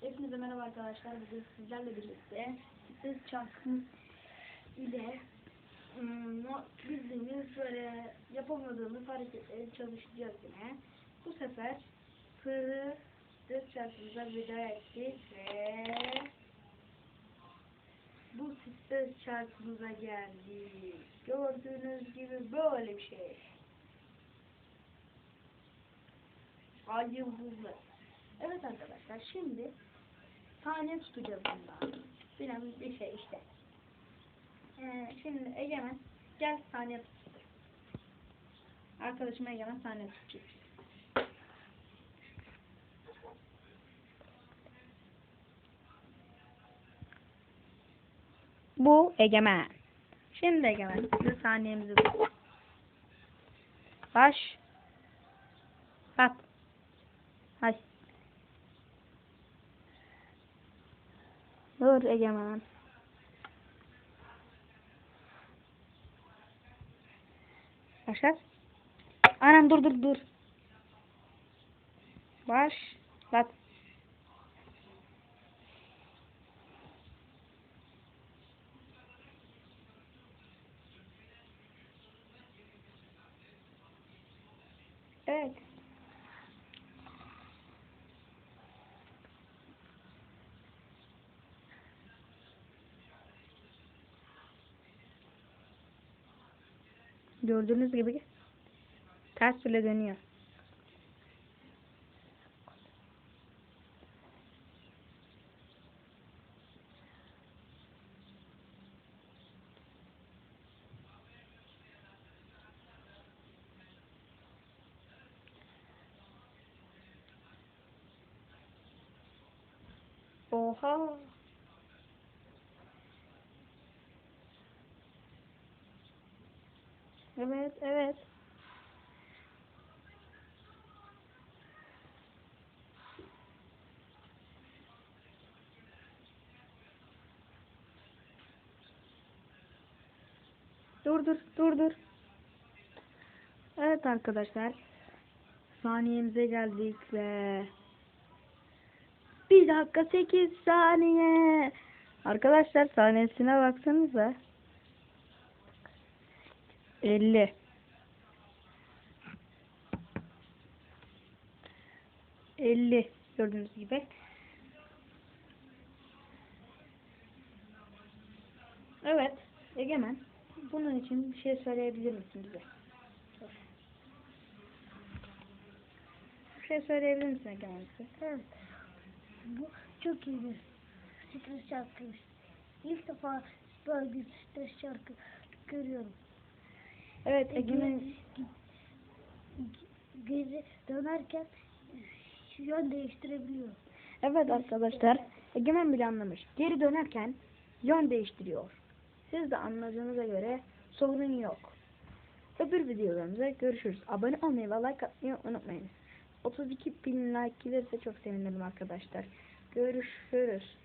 Hepinize merhaba arkadaşlar. Bugün sizlerle birlikte stres çarkımız ile ım, no- bildiğiniz böyle yapamadığımız hareketleri çalışacağız yine. Bu sefer sığırı stres çarkımıza veda ettik ve bu stres çarkımıza geldik. Gördüğünüz gibi böyle bir şey. Ay yıldızlı. Evet arkadaşlar şimdi saniye tutacağız bundan. Bilen bir şey işte. Ee, şimdi Egemen gel saniye tut. Arkadaşım Egemen saniye tutacak. Bu Egemen. Şimdi Egemen size saniyemizi. Baş. At. Hadi. Dur Egemen. Başlat. Anam dur dur dur. Başlat. Evet. Gördüğünüz gibi ters bile dönüyor. Oha. Evet, evet. Dur dur dur dur. Evet arkadaşlar. Saniyemize geldik ve 1 dakika 8 saniye. Arkadaşlar saniyesine baksanıza. 50 50 gördüğünüz gibi. Evet, Egemen. Bunun için bir şey söyleyebilir misin bize? Bir şey söyleyebilir misin Egemen bize? Evet. Bu çok iyi bir stres şarkıymış. İlk defa böyle bir stres şarkı görüyorum. Evet, Egemen Geri dönerken yön değiştirebiliyor. Evet arkadaşlar, Egemen bile anlamış. Geri dönerken yön değiştiriyor. Siz de anladığınıza göre sorun yok. Öbür videolarımızda görüşürüz. Abone olmayı ve like atmayı unutmayın. 32 bin like gelirse çok sevinirim arkadaşlar. Görüşürüz.